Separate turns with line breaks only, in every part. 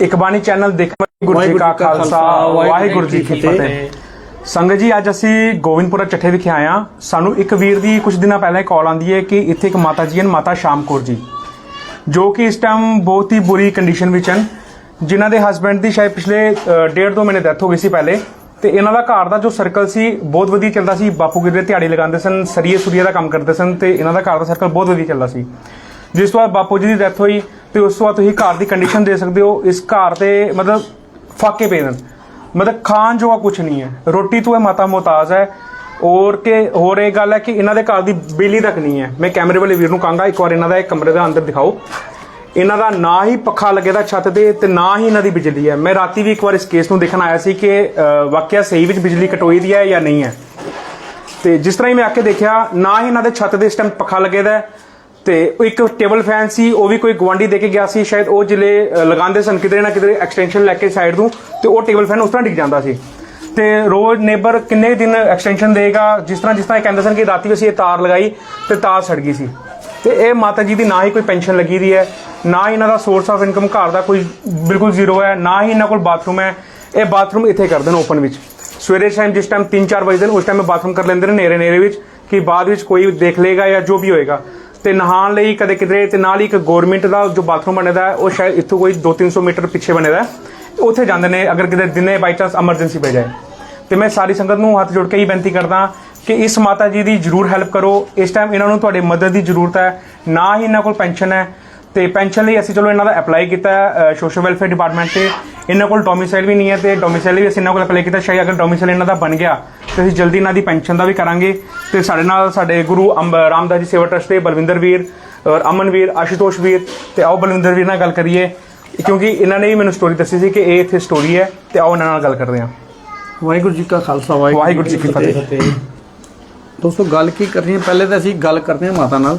ਇੱਕ ਬਾਣੀ ਚੈਨਲ ਦੇਖਣ ਗੁਰੂ ਜੀ ਕਾ ਖਾਲਸਾ ਵਾਹਿਗੁਰੂ ਜੀ ਕੀ ਫਤਿਹ। ਸੰਗਤ ਜੀ ਅੱਜ ਅਸੀਂ ਗੋਬਿੰਦਪੁਰਾ ਚੱਠੇ ਵਿਖੇ ਆਏ ਹਾਂ। ਸਾਨੂੰ ਇੱਕ ਵੀਰ ਦੀ ਕੁਝ ਦਿਨਾਂ ਪਹਿਲਾਂ ਕਾਲ ਆਂਦੀ ਹੈ ਕਿ ਇੱਥੇ ਇੱਕ ਮਾਤਾ ਜੀ ਹਨ ਮਾਤਾ ਸ਼ਾਮ ਕੌਰ ਜੀ। ਜੋ ਕਿ ਇਸ ਟਾਈਮ ਬਹੁਤ ਹੀ ਬੁਰੀ ਕੰਡੀਸ਼ਨ ਵਿੱਚ ਹਨ। ਜਿਨ੍ਹਾਂ ਦੇ ਹਸਬੰਡ ਦੀ ਸ਼ਾਇਦ ਪਿਛਲੇ ਅ, ਡੇਢ ਦੋ ਮਹੀਨੇ ਡੈਥ ਹੋ ਗਈ ਸੀ ਪਹਿਲੇ। ਤੇ ਇਹਨਾਂ ਦਾ ਘਰ ਦਾ ਜੋ ਸਰਕਲ ਸੀ ਬਹੁਤ ਵਧੀਆ ਚੱਲਦਾ ਸੀ। ਬਾਪੂ ਦੇ ਦਿਹਾੜੀ ਲਗਾਉਂਦੇ ਸਨ ਸਰੀਏ ਸੁਰੀਏ ਦਾ ਕੰਮ ਕਰਦੇ ਸਨ ਤੇ ਇਹਨਾਂ ਦਾ ਘਰ ਦਾ ਸਰਕਲ ਬਹੁਤ ਵਧੀਆ ਚੱਲਦਾ ਸੀ। ਜਿਸ ਤੋਂ ਬਾਅਦ ਬਾਪੂ ਜੀ ਦੀ ਡੈਥ ਹੋਈ। ਤੇ ਉਸ ਤੋਂ ਬਾਅਦ ਤੁਸੀਂ ਘਰ ਦੀ ਕੰਡੀਸ਼ਨ ਦੇ ਸਕਦੇ ਹੋ, ਇਸ ਘਰ ਤੇ ਮਤਲਬ ਫਾਕੇ ਪਏ ਨੇ। ਮਤਲਬ ਖਾਣ ਜੋਗਾ ਕੁਝ ਨਹੀਂ ਹੈ। ਰੋਟੀ ਤੋਂ ਇਹ ਮਾਤਾ ਮੁਹਤਾਜ ਹੈ। ਔਰ ਕਿ, ਹੋਰ ਇਹ ਗੱਲ ਹੈ ਕਿ ਇਹਨਾਂ ਦੇ ਘਰ ਦੀ ਬਿਜਲੀ ਤੱਕ ਨਹੀਂ ਹੈ। ਮੈਂ ਕੈਮਰੇ ਵਾਲੇ ਵੀਰ ਨੂੰ ਕਹਾਂਗਾ, ਇੱਕ ਵਾਰ ਇਹਨਾਂ ਦਾ ਇਹ ਕਮਰੇ ਦਾ ਅੰਦਰ ਦਿਖਾਓ। ਇਹਨਾਂ ਦਾ ਨਾ ਹੀ ਪੱਖਾ ਲੱਗੇਦਾ ਛੱਤ ਤੇ ਤੇ ਨਾ ਹੀ ਇਹਨਾਂ ਦੀ ਬਿਜਲੀ ਹੈ। ਮੈਂ ਰਾਤੀ ਵੀ ਇੱਕ ਵਾਰ ਇਸ ਕੇਸ ਨੂੰ ਦੇਖਣ ਆਇਆ ਸੀ ਕਿ ਵਾਕਿਆ ਸਹੀ ਵਿੱਚ ਬਿਜਲੀ ਕਟੋਈ ਦੀ ਹੈ ਜਾਂ ਨਹੀਂ ਹੈ। ਤੇ ਜਿਸ ਤਰ੍ਹਾਂ ਹੀ ਮੈਂ ਆ ਕੇ ਦੇਖਿਆ, ਨਾ ਹੀ ਇਹਨਾਂ ਦੇ ਛੱਤ ਦੇ ਇਸ ਟਾਈਮ ਪੱਖਾ ਲੱਗੇਦਾ ਹੈ। ਤੇ ਇੱਕ ਟੇਬਲ ਫੈਨ ਸੀ, ਉਹ ਵੀ ਕੋਈ ਗਵਾਂਢੀ ਦੇ ਕੇ ਗਿਆ ਸੀ, ਸ਼ਾਇਦ ਉਹ ਜਿਲੇ ਲਗਾਉਂਦੇ ਸਨ, ਕਿਧਰੇ ਨਾ ਕਿਧਰੇ ਐਕਸਟੈਂਸ਼ਨ ਲੈ ਕੇ ਸਾਈਡ ਨੂੰ, ਤੇ ਉਹ ਟੇਬਲ ਫੈਨ ਉਸ ਤਰ੍ਹਾਂ ਡਿੱਗ ਜਾਂਦਾ ਸੀ। ਤੇ ਰੋਜ਼ ਨੇਬਰ ਕਿੰਨੇ ਦਿਨ ਐਕਸਟੈਂਸ਼ਨ ਦੇਗਾ, ਜਿਸ ਤਰ੍ਹਾਂ ਜਿਸ ਤਰ੍ਹਾਂ ਇਹ ਕਹਿੰਦੇ ਸਨ ਕਿ ਰਾਤੀ ਅਸੀਂ ਇਹ ਤਾਰ ਲਗਾਈ ਤੇ ਤਾਰ ਸੜ ਗਈ ਸੀ। ਤੇ ਇਹ ਮਾਤਾ ਜੀ ਦੀ ਨਾ ਹੀ ਕੋਈ ਪੈਨਸ਼ਨ ਲੱਗੀ ਦੀ ਹੈ, ਨਾ ਹੀ ਇਹਨਾਂ ਦਾ ਸੋਰਸ ਆਫ ਇਨਕਮ ਘਰ ਦਾ ਕੋਈ ਬਿਲਕੁਲ ਜ਼ੀਰੋ ਹੈ, ਨਾ ਹੀ ਇਹਨਾਂ ਕੋਲ ਬਾਥਰੂਮ ਹੈ, ਇਹ ਬਾਥਰੂਮ ਇੱਥੇ ਕਰਦੇ ਨੇ ਓਪਨ ਵਿੱਚ। ਸਵੇਰੇ ਟਾਈਮ ਜਿਸ ਟਾਈਮ 3-4 ਵਜੇ ਦੇ ਨੇ ਉਸ ਟਾਈਮ ਬਾਥਰੂਮ ਕਰ ਲੈਂਦੇ ਨੇ ਨੇਰੇ ਨੇਰੇ ਵਿੱਚ, ਕਿ ਬਾਅਦ ਵਿੱਚ ਕੋਈ ਦੇਖ ਲੇਗਾ ਜਾਂ ਜੋ ਵੀ ਹੋਏਗਾ। ਤੇ ਨਹਾਉਣ ਲਈ ਕਦੇ ਕਿਧਰੇ ਤੇ ਨਾਲ ਹੀ ਇੱਕ ਗਵਰਨਮੈਂਟ ਦਾ ਜੋ ਬਾਥਰੂਮ ਬਣੇਦਾ ਹੈ, ਉਹ ਸ਼ਾਇਦ ਇੱਥੋਂ ਕੋਈ 2-300 ਮੀਟਰ ਪਿੱਛੇ ਬਣੇਦਾ ਹੈ। ਉੱਥੇ ਜਾਂਦੇ ਨੇ, ਅਗਰ ਕਿਤੇ ਦਿਨੇ ਬਾਈ ਚਾਂਸ ਐਮਰਜੈਂਸੀ ਪੈ ਜਾਏ। ਤੇ ਮੈਂ ਸਾਰੀ ਸੰਗਤ ਨੂੰ ਹੱਥ ਜੋੜ ਕੇ ਹੀ ਬੇਨਤੀ ਕਰਦਾ ਕਿ ਇਸ ਮਾਤਾ ਜੀ ਦੀ ਜਰੂਰ ਹੈਲਪ ਕਰੋ। ਇਸ ਟਾਈਮ ਇਹਨਾਂ ਨੂੰ ਤੁਹਾਡੇ ਮਦਦ ਦੀ ਜ਼ਰੂਰਤ ਹੈ। ਨਾ ਹੀ ਇਹਨਾਂ ਕੋਲ ਪੈਨਸ਼ਨ ਹੈ। ਤੇ ਪੈਨਸ਼ਨ ਲਈ ਅਸੀਂ ਚਲੋ ਇਹਨਾਂ ਦਾ ਅਪਲਾਈ ਕੀਤਾ ਸੋਸ਼ਲ ਵੈਲਫੇਅਰ ਡਿਪਾਰਟਮੈਂਟ ਤੇ। ਇਹਨਾਂ ਕੋਲ ਡੋਮਿਸਾਈਲ ਵੀ ਨਹੀਂ ਹੈ ਤੇ ਡੋਮਿਸਾਈਲ ਵੀ ਅਸੀਂ ਇਹਨਾਂ ਕੋਲ ਅਪਲਾਈ ਕੀਤਾ। ਸ਼ਾਇਦ ਅਗਰ ਡੋਮਿਸਾਈਲ ਇਹਨਾਂ ਦਾ ਬਣ ਗਿਆ ਤੇ ਅਸੀਂ ਜਲਦੀ ਇਹਨਾਂ ਦੀ ਪੈਨਸ਼ਨ ਦਾ ਵੀ ਕਰਾਂਗੇ। ਤੇ ਸਾਡੇ ਨਾਲ ਸਾਡੇ ਗੁਰੂ ਰਾਮਦਾਸ ਜੀ ਸੇਵਾ ਟਰਸਟ ਦੇ ਬਲਵਿੰਦਰ ਵੀਰ ਔਰ ਅਮਨ ਵੀਰ ਆਸ਼ੂਤੋਸ਼ ਵੀਰ ਤੇ ਆਓ ਬਲਵਿੰਦਰ ਵੀਰ ਨਾਲ ਗੱਲ ਕਰੀਏ। ਕਿਉਂਕਿ ਇਹਨਾਂ ਨੇ ਹੀ ਮੈਨੂੰ ਸਟੋਰੀ ਦੱਸੀ ਸੀ ਕਿ ਇਹ ਇੱਥੇ ਸਟੋਰੀ ਹੈ ਤੇ ਆਓ ਇਹਨਾਂ ਨਾਲ ਗੱਲ ਕਰਦੇ ਹਾਂ।
ਵਾਹਿਗੁਰੂ ਜੀ ਕਾ ਖਾਲਸਾ
ਵਾਹਿਗੁਰੂ ਜੀ ਕੀ ਫਤਿਹ।
ਦੋਸਤੋ ਗੱਲ ਕੀ ਕਰਨੀ ਹੈ? ਪਹਿਲੇ ਤਾਂ ਅਸੀਂ ਗੱਲ ਕਰਦੇ ਹਾਂ ਮਾਤਾ ਨਾਲ।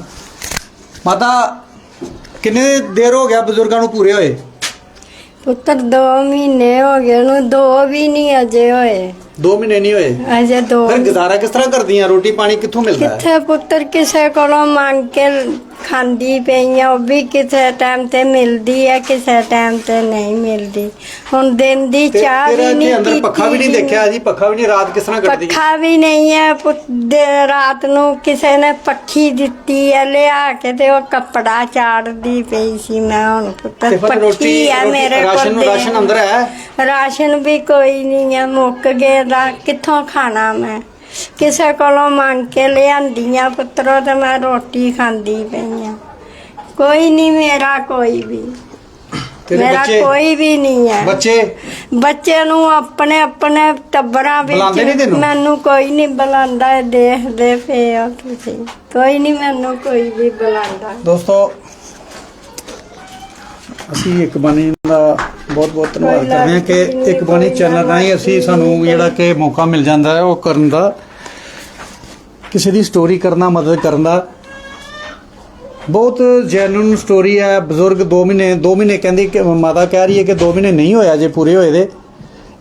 ਮਾਤਾ ਕਿੰਨੇ ਦੇਰ ਹੋ ਗਿਆ ਬਜ਼ੁਰਗਾਂ ਨੂੰ ਪੂਰੇ ਹੋਏ?
ਪੁੱਤਰ 2 ਮਹੀਨੇ ਹੋ ਗਏ। ਨੂੰ ਦੋ ਵੀ ਨਹੀਂ ਅਜੇ ਹੋਏ।
2 ਮਹੀਨੇ ਨਹੀਂ ਹੋਏ।
ਅਜੇ ਦੋ
ਫਿਰ ਗੁਜ਼ਾਰਾ ਕਿਸ ਤਰ੍ਹਾਂ ਕਰਦੀਆਂ? ਰੋਟੀ ਪਾਣੀ ਕਿੱਥੋਂ ਮਿਲਦਾ ਹੈ?
ਕਿੱਥੇ ਪੁੱਤਰ ਕਿਸੇ ਕੋਲੋਂ ਮੰਗ ਕੇ ਖਾਂਦੀ ਪਈਆਂ ਉਹ ਵੀ ਕਿਸੇ ਟਾਈਮ ਤੇ ਮਿਲਦੀ ਹੈ ਕਿਸੇ ਟਾਈਮ ਤੇ ਨਹੀਂ ਮਿਲਦੀ। ਹੁਣ ਦਿਨ ਦੀ
ਤੇ
ਚਾਹ
ਤੇਰਾ
ਵੀ
ਇੱਥੇ
ਨਹੀਂ
ਅੰਦਰ ਪੱਖਾ ਵੀ ਨਹੀਂ
ਪੀਤੀ
ਦੇਖਿਆ ਜੀ ਪੱਖਾ ਵੀ ਨਹੀਂ ਰਾਤ ਕਿਸ ਤਰ੍ਹਾਂ ਕੱਟਦੀ?
ਪੱਖਾ ਵੀ ਨਹੀਂ ਹੈ ਪੁੱਤ ਦੇ- ਰਾਤ ਨੂੰ ਕਿਸੇ ਨੇ ਪੱਖੀ ਦਿੱਤੀ ਹੈ ਲਿਆ ਕੇ ਤੇ ਉਹ ਕੱਪੜਾ ਚਾੜਦੀ ਪਈ ਸੀ ਮੈਂ ਹੁਣ
ਤੇ
ਪੁੱਤਰ
ਫਿਰ ਰੋਟੀ
ਪੱਖੀ ਹੈ
ਰੋਟੀ-
ਮੇਰੇ
ਰਾਸ਼ਨ
ਕੋਲ
ਰਾਸ਼ਨ ਅੰਦਰ ਹੈ?
ਰਾਸ਼ਨ ਵੀ ਕੋਈ ਨਹੀਂ ਹੈ ਮੁੱਕ ਗਿਆ ਦਾ ਕਿੱਥੋਂ ਖਾਣਾ ਮੈਂ? ਕਿਸੇ ਕੋਲੋਂ ਮੰਗ ਕੇ ਲਿਆਂਦੀਆਂ ਪੁੱਤਰੋ ਤੇ ਮੈਂ ਰੋਟੀ ਖਾਂਦੀ ਪਈ ਆ। ਕੋਈ ਨਹੀਂ ਮੇਰਾ ਕੋਈ ਵੀ।
ਤੇਰੇ
ਮੇਰਾ
ਬੱਚੇ?
ਕੋਈ ਵੀ ਨਹੀਂ ਹੈ।
ਬੱਚੇ?
ਬੱਚੇ ਨੂੰ ਆਪਣੇ ਆਪਣੇ ਟੱਬਰਾਂ
ਬੁਲਾਉਂਦੇ
ਵਿੱਚ
ਤੈਨੂੰ?
ਮੈਨੂੰ ਕੋਈ ਨਹੀਂ ਬੁਲਾਉਂਦਾ ਇਹ ਦੇਖਦੇ ਪਏ ਹੋ ਤੁਸੀਂ। ਕੋਈ ਨਹੀਂ ਮੈਨੂੰ ਕੋਈ ਵੀ ਬੁਲਾਉਂਦਾ।
ਦੋਸਤੋ ਅਸੀਂ ਇੱਕ ਬਾਣੀ ਦਾ ਬਹੁਤ ਬਹੁਤ ਧੰਨਵਾਦ ਕਰਦੇ ਹਾਂ ਕਿ ਇੱਕ ਬਾਣੀ ਚੈਨਲ ਰਾਹੀਂ ਅਸੀਂ ਸਾਨੂੰ ਜਿਹੜਾ ਕਿ ਮੌਕਾ ਮਿਲ ਜਾਂਦਾ ਹੈ ਉਹ ਕਰਨ ਦਾ, ਕਿਸੇ ਦੀ ਸਟੋਰੀ ਕਰਨਾ ਮਦਦ ਕਰਨ ਦਾ। ਬਹੁਤ ਜੈਨੂਨ ਸਟੋਰੀ ਹੈ, ਬਜ਼ੁਰਗ 2 ਮਹੀਨੇ 2 ਮਹੀਨੇ ਕਹਿੰਦੀ ਕਿ ਮਾਤਾ ਕਹਿ ਰਹੀ ਹੈ ਕਿ 2 ਮਹੀਨੇ ਨਹੀਂ ਹੋਇਆ ਜੇ ਪੂਰੇ ਹੋਏ ਦੇ।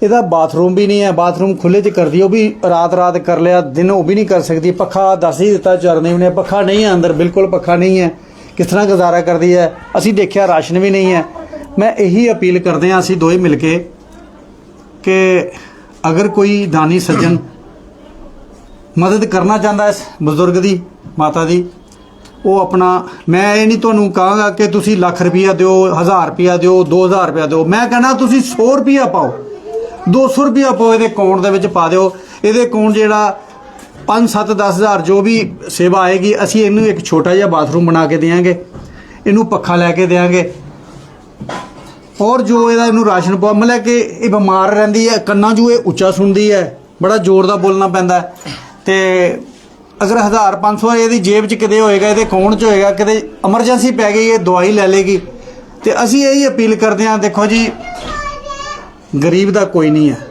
ਇਹਦਾ ਬਾਥਰੂਮ ਵੀ ਨਹੀਂ ਹੈ ਬਾਥਰੂਮ ਖੁੱਲੇ 'ਚ ਕਰਦੀ, ਉਹ ਵੀ ਰਾਤ ਰਾਤ ਕਰ ਲਿਆ, ਦਿਨ ਉਹ ਵੀ ਨਹੀਂ ਕਰ ਸਕਦੀ। ਪੱਖਾ ਦੱਸ ਹੀ ਦਿੱਤਾ, ਚਰਨੇ ਨੇ, ਪੱਖਾ ਨਹੀਂ ਹੈ ਅੰਦਰ, ਬਿਲਕੁਲ ਪੱਖਾ ਨਹੀਂ ਹੈ। ਕਿਸ ਤਰ੍ਹਾਂ ਗੁਜ਼ਾਰਾ ਕਰਦੀ ਹੈ? ਅਸੀਂ ਦੇਖਿਆ ਰਾਸ਼ਨ ਵੀ ਨਹੀਂ ਹੈ। ਮੈਂ ਇਹੀ ਅਪੀਲ ਕਰਦੇ ਹਾਂ ਅਸੀਂ ਦੋਏ ਮਿਲ ਕੇ ਕਿ ਅਗਰ ਕੋਈ ਦਾਨੀ ਸੱਜਣ ਮਦਦ ਕਰਨਾ ਚਾਹੁੰਦਾ ਇਸ ਬਜ਼ੁਰਗ ਦੀ, ਮਾਤਾ ਦੀ, ਉਹ ਆਪਣਾ, ਮੈਂ ਇਹ ਨਹੀਂ ਤੁਹਾਨੂੰ ਕਹਾਂਗਾ ਕਿ ਤੁਸੀਂ ਲੱਖ ਰੁਪਇਆ ਦਿਓ 1000 ਰੁਪਇਆ ਦਿਓ 2000 ਰੁਪਇਆ ਦਿਓ। ਮੈਂ ਕਹਿੰਦਾ ਤੁਸੀਂ 100 ਰੁਪਇਆ ਪਾਓ। 200 ਰੁਪਇਆ ਪਾਓ, ਇਹਦੇ ਅਕਾਊਂਟ ਦੇ ਵਿੱਚ ਪਾ ਦਿਓ। ਇਹਦੇ ਅਕਾਊਂਟ ਜਿਹੜਾ 5 7 10000 ਜੋ ਵੀ ਸੇਵਾ ਆਏਗੀ, ਅਸੀਂ ਇਹਨੂੰ ਇੱਕ ਛੋਟਾ ਜਿਹਾ ਬਾਥਰੂਮ ਬਣਾ ਕੇ ਦੇਵਾਂਗੇ ਇਹਨੂੰ ਪੱਖਾ ਲੈ ਕੇ ਦੇਵਾਂਗੇ ਔਰ ਜੋ ਇਹਦਾ ਇਹਨੂੰ ਰਾਸ਼ਨ ਪਾ, ਮਤਲਬ ਕਿ ਇਹ ਬਿਮਾਰ ਰਹਿੰਦੀ ਹੈ, ਕੰਨਾਂ 'ਚੋਂ ਇਹ ਉੱਚਾ ਸੁਣਦੀ ਹੈ, ਬੜਾ ਜ਼ੋਰ ਦਾ ਬੋਲਣਾ ਪੈਂਦਾ ਹੈ। ਤੇ ਅਗਰ 1000 500 ਇਹਦੀ ਜੇਬ 'ਚ ਕਿਤੇ ਹੋਏਗਾ, ਇਹਦੇ ਕੌਣ 'ਚ ਹੋਏਗਾ, ਕਿਤੇ ਐਮਰਜੈਂਸੀ ਪੈ ਗਈ, ਇਹ ਦਵਾਈ ਲੈ ਲੇਗੀ। ਤੇ ਅਸੀਂ ਇਹੀ ਅਪੀਲ ਕਰਦੇ ਹਾਂ, ਦੇਖੋ ਜੀ, ਗਰੀਬ ਦਾ ਕੋਈ ਨਹੀਂ ਹੈ।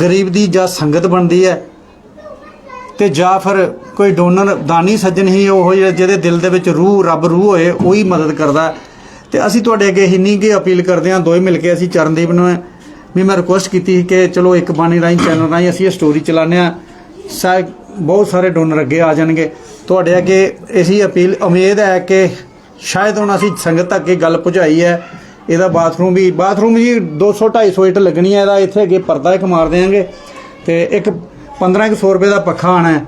ਗਰੀਬ ਦੀ ਜਾਂ ਸੰਗਤ ਬਣਦੀ ਹੈ। ਤੇ ਜਾਂ ਫਿਰ ਕੋਈ ਡੋਨਰ ਦਾਨੀ ਸੱਜਣ ਹੀ ਉਹ ਜਿਹੜਾ ਜਿਹਦੇ ਦਿਲ ਦੇ ਵਿੱਚ ਰੂਹ, ਰੱਬ ਰੂਹ ਹੋਏ, ਉਹੀ ਮਦਦ ਕਰਦਾ। ਹੈ। ਤੇ ਅਸੀਂ ਤੁਹਾਡੇ ਅੱਗੇ ਇੰਨੀ ਕੀ ਅਪੀਲ ਕਰਦੇ ਹਾਂ, ਦੋਵੇਂ ਮਿਲ ਕੇ ਅਸੀਂ ਚਰਨਦੀਪ ਨੂੰ, ਵੀ ਮੈਂ ਰਿਕੁਐਸਟ ਕੀਤੀ ਸੀ ਕਿ ਚਲੋ ਇੱਕ ਬਾਣੀ ਰਾਹੀਂ, ਚੈਨਲ ਰਾਹੀਂ ਅਸੀਂ ਇਹ ਸਟੋਰੀ ਚਲਾਉਂਦੇ ਹਾਂ। ਸ਼ਾਇਦ ਬਹੁਤ ਸਾਰੇ ਡੋਨਰ ਅੱਗੇ ਆ ਜਾਣਗੇ। ਤੁਹਾਡੇ ਅੱਗੇ ਇਹੀ ਅਪੀਲ, ਉਮੀਦ ਹੈ ਕਿ ਸ਼ਾਇਦ ਹੁਣ ਅਸੀਂ ਸੰਗਤ ਤੱਕ ਇਹ ਗੱਲ ਪਹੁੰਚਾਈ ਹੈ। ਇਹਦਾ ਬਾਥਰੂਮ ਵੀ ਬਾਥਰੂਮ ਜੀ 200 250 ਇੱਟ ਲੱਗਣੀ ਹੈ, ਇਹਦਾ ਇੱਥੇ ਅੱਗੇ ਪਰਦਾ ਇੱਕ ਮਾਰ ਦੇਾਂਗੇ ਤੇ ਇੱਕ 15 ਸੌ ਰੁਪਏ ਦਾ ਪੱਖਾ ਆਣਾ ਹੈ।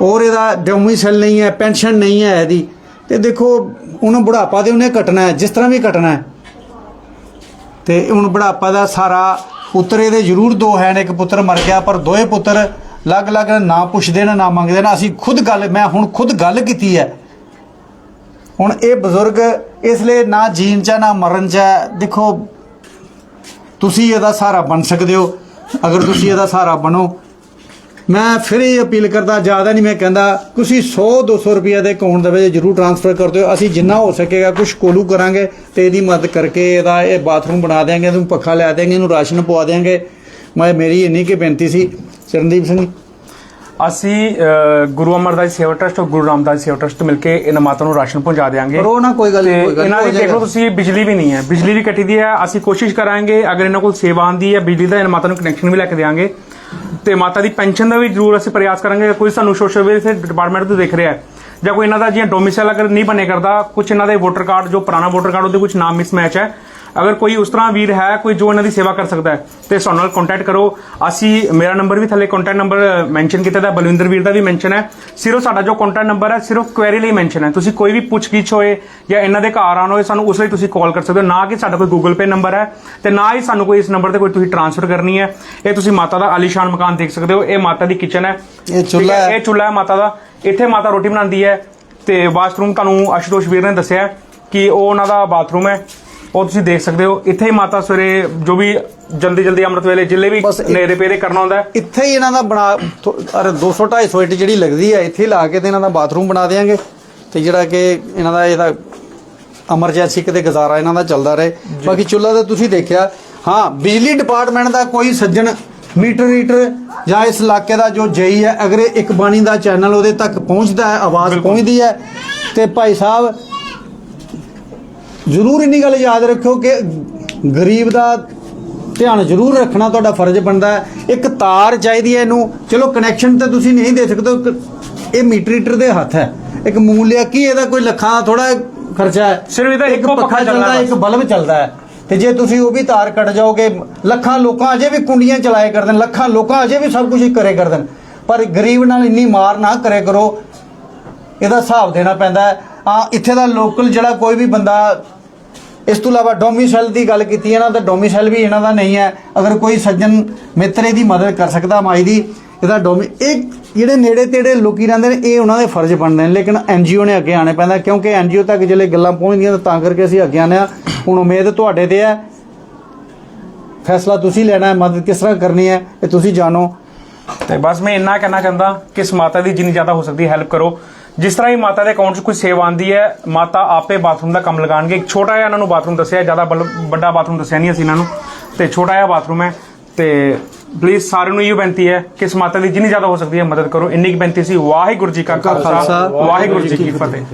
ਔਰ ਇਹਦਾ ਡੋਮਿਸਾਈਲ ਨਹੀਂ ਹੈ, ਪੈਨਸ਼ਨ ਨਹੀਂ ਹੈ ਇਹਦੀ। ਤੇ ਦੇਖੋ ਉਹਨੂੰ ਬੁਢਾਪਾ ਤੇ ਉਹਨੇ ਕੱਟਣਾ ਹੈ, ਜਿਸ ਤਰ੍ਹਾਂ ਵੀ ਕੱਟਣਾ ਹੈ। ਤੇ ਹੁਣ ਬੁਢਾਪਾ ਦਾ ਸਾਰਾ ਪੁੱਤਰ ਇਹਦੇ ਜ਼ਰੂਰ ਦੋ ਹੈ ਇੱਕ ਪੁੱਤਰ ਮਰ ਗਿਆ, ਪਰ ਦੋਏ ਪੁੱਤਰ ਅਲੱਗ-ਅਲੱਗ ਨਾ ਪੁੱਛਦੇ ਨੇ, ਨਾ ਮੰਗਦੇ ਨੇ। ਅਸੀਂ ਖੁਦ ਗੱਲ, ਮੈਂ ਹੁਣ ਖੁਦ ਗੱਲ ਕੀਤੀ ਹੈ। ਹੁਣ ਇਹ ਬਜ਼ੁਰਗ ਇਸ ਲਈ ਨਾ ਜੀਣ ਚ ਨਾ ਮਰਨ ਚ ਦੇਖੋ, ਤੁਸੀਂ ਇਹਦਾ ਸਹਾਰਾ ਬਣ ਸਕਦੇ ਹੋ। ਅਗਰ ਤੁਸੀਂ ਇਹਦਾ ਸਹਾਰਾ ਬਣੋ ਮੈਂ ਫਿਰ ਇਹ ਅਪੀਲ ਕਰਦਾ ਜ਼ਿਆਦਾ ਨਹੀਂ ਮੈਂ ਕਹਿੰਦਾ ਤੁਸੀਂ 100 200 ਰੁਪਏ ਦੇ ਅਕਾਊਂਟ ਦੇ ਵਿੱਚ ਜਰੂਰ ਟ੍ਰਾਂਸਫਰ ਕਰ ਦਿਓ। ਅਸੀਂ ਜਿੰਨਾ ਹੋ ਸਕੇਗਾ ਕੁਝ ਕੋਲੂ ਕਰਾਂਗੇ ਤੇ ਇਹਦੀ ਮਦਦ ਕਰਕੇ ਇਹਦਾ ਇਹ ਬਾਥਰੂਮ ਬਣਾ ਦੇਾਂਗੇ ਇਹਨੂੰ ਪੱਖਾ ਲਿਆ ਦੇਾਂਗੇ ਇਹਨੂੰ ਰਾਸ਼ਨ ਪਵਾ ਦੇਾਂਗੇ ਮੈਂ ਮੇਰੀ ਇੰਨੀ ਕੀ ਬੇਨਤੀ ਸੀ। ਚਰਨਦੀਪ ਸਿੰਘ।
ਅਸੀਂ ਗੁਰੂ ਅਮਰਦਾਸ ਸੇਵਾ ਟਰਸਟ ਔਰ ਗੁਰੂ ਰਾਮਦਾਸ ਸੇਵਾ ਟਰਸਟ ਮਿਲ ਕੇ ਇਹਨਾਂ ਮਾਤਾ ਨੂੰ ਰਾਸ਼ਨ ਪਹੁੰਚਾ ਦੇਵਾਂਗੇ
ਪਰ ਉਹ ਨਾ ਕੋਈ ਗੱਲ
ਤੇ
ਨਹੀਂ ਕੋਈ ਗੱਲ
ਇਹਨਾਂ ਦੀ ਦੇਖ। ਤੁਸੀਂ ਬਿਜਲੀ ਵੀ ਨਹੀਂ ਹੈ। ਬਿਜਲੀ ਵੀ ਕੱਟੀ ਦੀ ਹੈ। ਅਸੀਂ ਕੋਸ਼ਿਸ਼ ਕਰਾਂਗੇ ਅਗਰ ਇਹਨਾਂ ਕੋਲ ਸੇਵਾ ਆਂਦੀ ਹੈ ਬਿਜਲੀ ਦਾ ਇਹਨਾਂ ਮਾਤਾ ਨੂੰ ਕਨੈਕਸ਼ਨ ਵੀ ਲੈ ਕੇ ਦੇਵਾਂਗੇ ਤੇ ਮਾਤਾ ਦੀ ਪੈਨਸ਼ਨ ਦਾ ਵੀ ਜ਼ਰੂਰ ਅਸੀਂ ਪ੍ਰਯਾਸ ਕਰਾਂਗੇ। ਕੋਈ ਸਾਨੂੰ ਸੋਸ਼ਲ ਵੇਲਫੇਅਰ ਡਿਪਾਰਟਮੈਂਟ ਤੋਂ ਦੇਖ ਰਿਹਾ ਹੈ ਜਾਂ ਕੋਈ ਇਹਨਾਂ ਦਾ ਜਿਵੇਂ ਡੋਮਿਸਾਈਲ ਅਗਰ ਨਹੀਂ ਬਣੇ ਕਰਦਾ ਕੁਝ ਇਹਨਾਂ ਦੇ ਵੋਟਰ ਕਾਰਡ ਜੋ ਪੁਰਾਣਾ ਵੋਟਰ ਕਾਰਡ ਉਹਦੇ ਕੁਝ ਨਾਮ ਮਿਸਮੈਚ ਹੈ ਅਗਰ ਕੋਈ ਉਸ ਤਰ੍ਹਾਂ ਵੀਰ ਹੈ ਕੋਈ ਜੋ ਇਹਨਾਂ ਦੀ ਸੇਵਾ ਕਰ ਸਕਦਾ ਹੈ ਤੇ ਸਾਡੇ ਨਾਲ ਕੰਟੈਕਟ ਕਰੋ। ਅਸੀਂ ਮੇਰਾ ਨੰਬਰ ਵੀ ਥੱਲੇ ਕੰਟੈਕਟ ਨੰਬਰ ਮੈਂਸ਼ਨ ਕੀਤਾ ਦਾ ਬਲਵਿੰਦਰ ਵੀਰ ਦਾ ਵੀ ਮੈਂਸ਼ਨ ਹੈ। ਸਿਰਫ ਸਾਡਾ ਜੋ ਕੰਟੈਕਟ ਨੰਬਰ ਹੈ ਸਿਰਫ ਕੁਐਰੀ ਲਈ ਮੈਂਸ਼ਨ ਹੈ। ਤੁਸੀਂ ਕੋਈ ਵੀ ਪੁੱਛਗਿੱਛ ਹੋਏ ਜਾਂ ਇਹਨਾਂ ਦੇ ਘਰ ਆਉਣ ਹੋਏ ਸਾਨੂੰ ਉਸ ਲਈ ਤੁਸੀਂ ਕਾਲ ਕਰ ਸਕਦੇ ਹੋ। ਨਾ ਕਿ ਸਾਡਾ ਕੋਈ ਗੂਗਲ ਪੇ ਨੰਬਰ ਹੈ ਤੇ ਨਾ ਹੀ ਸਾਨੂੰ ਕੋਈ ਇਸ ਨੰਬਰ ਤੇ ਕੋਈ ਤੁਸੀਂ ਟ੍ਰਾਂਸਫਰ ਕਰਨੀ ਹੈ। ਇਹ ਤੁਸੀਂ ਮਾਤਾ ਦਾ ਆਲੀਸ਼ਾਨ ਮਕਾਨ ਦੇਖ ਸਕਦੇ ਹੋ। ਇਹ ਮਾਤਾ ਦੀ ਕਿਚਨ ਹੈ।
ਇਹ ਚੁੱਲ੍ਹਾ
ਹੈ। ਇਹ ਚੁੱਲ੍ਹਾ ਹੈ ਮਾਤਾ ਦਾ। ਇੱਥੇ ਮਾਤਾ ਰੋਟੀ ਬਣਾਉਂਦੀ ਹੈ ਤੇ ਵਾਸ਼ਰੂਮ ਤੁਹਾਨੂੰ ਆਸ਼ੂਤੋਸ਼ ਵੀਰ ਨੇ ਦੱਸਿਆ ਕਿ ਉਹ ਉਹਨਾਂ ਦਾ ਬਾਥਰੂਮ ਹੈ। ਉਹ ਤੁਸੀਂ ਦੇਖ ਸਕਦੇ ਹੋ ਇੱਥੇ ਹੀ ਮਾਤਾ ਸਵੇਰੇ ਜੋ ਵੀ ਜਲਦੀ ਜਲਦੀ ਅੰਮ੍ਰਿਤ ਵੇਲੇ ਜਿੱਲੇ ਵੀ
ਬਸ ਇਹ-
ਨੇਰੇ ਪੇਰੇ ਕਰਨਾ ਹੁੰਦਾ ਹੈ।
ਇੱਥੇ ਹੀ ਇਹਨਾਂ ਦਾ ਬਣਾ ਥੋ- ਅਰੇ 200 250 ਇੱਟ ਜਿਹੜੀ ਲੱਗਦੀ ਹੈ ਇੱਥੇ ਹੀ ਲਾ ਕੇ ਤੇ ਇਹਨਾਂ ਦਾ ਬਾਥਰੂਮ ਬਣਾ ਦੇਾਂਗੇ ਤੇ ਜਿਹੜਾ ਕਿ ਇਹਨਾਂ ਦਾ ਇਹਦਾ ਐਮਰਜੈਂਸੀ ਕਿਤੇ ਗੁਜ਼ਾਰਾ ਇਹਨਾਂ ਦਾ ਚੱਲਦਾ ਰਹੇ। ਬਾਕੀ ਚੁੱਲ੍ਹਾ ਤਾਂ ਤੁਸੀਂ ਦੇਖਿਆ ਹਾਂ ਬਿਜਲੀ ਡਿਪਾਰਟਮੈਂਟ ਦਾ ਕੋਈ ਸੱਜਣ ਮੀਟਰ ਰੀਟਰ ਜਾਂ ਇਸ ਇਲਾਕੇ ਦਾ ਜੋ ਜਈ ਹੈ ਅਗਰ ਇੱਕ ਬਾਣੀ ਦਾ ਚੈਨਲ ਉਹਦੇ ਤੱਕ ਪਹੁੰਚਦਾ ਹੈ ਆਵਾਜ਼। ਪਹੁੰਚਦੀ ਹੈ ਤੇ ਭਾਈ ਸਾਹਿਬ ਜ਼ਰੂਰ ਇੰਨੀ ਗੱਲ ਯਾਦ ਰੱਖਿਓ ਕਿ ਗਰੀਬ ਦਾ ਧਿਆਨ ਜ਼ਰੂਰ ਰੱਖਣਾ ਤੁਹਾਡਾ ਫਰਜ਼ ਬਣਦਾ ਹੈ। ਇੱਕ ਤਾਰ ਚਾਹੀਦੀ ਹੈ ਇਹਨੂੰ। ਚਲੋ ਕਨੈਕਸ਼ਨ ਤਾਂ ਤੁਸੀਂ ਨਹੀਂ ਦੇ ਸਕਦੇ ਇਹ ਮੀਟਰ ਰੀਟਰ ਦੇ ਹੱਥ ਹੈ। ਇੱਕ ਮੂਲਿਆ ਕੀ ਇਹਦਾ ਕੋਈ ਲੱਖਾਂ ਥੋੜਾ ਖਰਚਾ ਹੈ?
ਸਿਰਫ ਇਹਦਾ
ਇੱਕ ਪੱਖਾ ਚੱਲਦਾ ਇੱਕ ਬਲਬ ਚੱਲਦਾ ਹੈ। ਤੇ ਜੇ ਤੁਸੀਂ ਉਹ ਵੀ ਤਾਰ ਕੱਟ ਜਾਓਗੇ ਲੱਖਾਂ ਲੋਕਾਂ ਅਜੇ ਵੀ ਕੁੰਡੀਆਂ ਚਲਾਏ ਕਰਦੇ ਨੇ ਲੱਖਾਂ ਲੋਕਾਂ ਅਜੇ ਵੀ ਸਭ ਕੁਝ ਕਰੇ ਕਰਦੇ ਨੇ। ਪਰ ਗਰੀਬ ਨਾਲ ਇੰਨੀ ਮਾਰ ਨਾ ਕਰੇ ਕਰੋ। ਇਹਦਾ ਹਿਸਾਬ ਦੇਣਾ ਪੈਂਦਾ ਹੈ। ਆ ਇੱਥੇ ਦਾ ਲੋਕਲ ਜਿਹੜਾ ਕੋਈ ਵੀ ਬੰਦਾ ਇਸ ਤੋਂ ਇਲਾਵਾ ਡੋਮਿਸਾਈਲ ਦੀ ਗੱਲ ਕੀਤੀ ਹੈ ਨਾ ਤਾਂ ਡੋਮਿਸਾਈਲ ਵੀ ਇਹਨਾਂ ਦਾ ਨਹੀਂ ਹੈ। ਅਗਰ ਕੋਈ ਸੱਜਣ ਮਿੱਤਰ ਦੀ ਮਦਦ ਕਰ ਸਕਦਾ, ਮਾਈ ਦੀ, ਇਹਦਾ ਡੋਮੀ ਇਹ ਜਿਹੜੇ ਨੇੜੇ ਤੇੜੇ ਲੋਕੀ ਰਹਿੰਦੇ ਨੇ, ਇਹ ਉਹਨਾਂ ਦੇ ਫਰਜ਼ ਬਣਦੇ ਨੇ। ਲੇਕਿਨ ਐਨਜੀਓ ਨੇ ਅੱਗੇ ਆਣੇ ਪੈਂਦਾ, ਕਿਉਂਕਿ ਐਨਜੀਓ ਤੱਕ ਜਿਹੜੇ ਗੱਲਾਂ ਪਹੁੰਚਦੀਆਂ ਤਾਂ ਕਰਕੇ ਅਸੀਂ ਅੱਗੇ ਆਨੇ ਆ ਹੁਣ ਉਮੀਦ ਤੁਹਾਡੇ ਤੇ ਹੈ। ਫੈਸਲਾ ਤੁਸੀਂ ਲੈਣਾ ਹੈ, ਮਦਦ ਕਿਸ ਤਰ੍ਹਾਂ ਕਰਨੀ ਹੈ, ਇਹ ਤੁਸੀਂ ਜਾਣੋ।
ਤੇ ਬਸ ਮੈਂ ਇੰਨਾ ਕਹਿਣਾ ਚਾਹੁੰਦਾ ਕਿ ਇਸ ਮਾਤਾ ਦੀ ਜਿੰਨੀ ਜ਼ਿਆਦਾ ਹੋ ਸਕਦੀ ਹੈਲਪ ਕਰੋ। ਜਿਸ ਤਰ੍ਹਾਂ ਹੀ ਮਾਤਾ ਦੇ ਅਕਾਊਂਟ 'ਚ ਕੋਈ ਸੇਵਾ ਆਂਦੀ ਹੈ ਮਾਤਾ ਆਪੇ ਬਾਥਰੂਮ ਦਾ ਕੰਮ ਲਗਾਣਗੇ ਇੱਕ ਛੋਟਾ ਜਿਹਾ ਇਹਨਾਂ ਨੂੰ ਬਾਥਰੂਮ ਦੱਸਿਆ ਜ਼ਿਆਦਾ ਵੱਡਾ ਬਾਥਰੂਮ ਦੱਸਿਆ ਨਹੀਂ ਅਸੀਂ ਇਹਨਾਂ ਨੂੰ। ਤੇ ਛੋਟਾ ਜਿਹਾ ਬਾਥਰੂਮ ਹੈ ਤੇ ਪਲੀਜ਼ ਸਾਰਿਆਂ ਨੂੰ ਇਹ ਬੇਨਤੀ ਹੈ ਕਿ ਇਸ ਮਾਤਾ ਦੀ ਜਿੰਨੀ ਜ਼ਿਆਦਾ ਹੋ ਸਕਦੀ ਹੈ ਮਦਦ ਕਰੋ। ਇੰਨੀ ਕੁ ਬੇਨਤੀ ਸੀ। ਵਾਹਿਗੁਰੂ ਜੀ ਕਾ ਖਾਲਸਾ ਵਾਹਿਗੁਰੂ ਜੀ ਕੀ ਫਤਿਹ।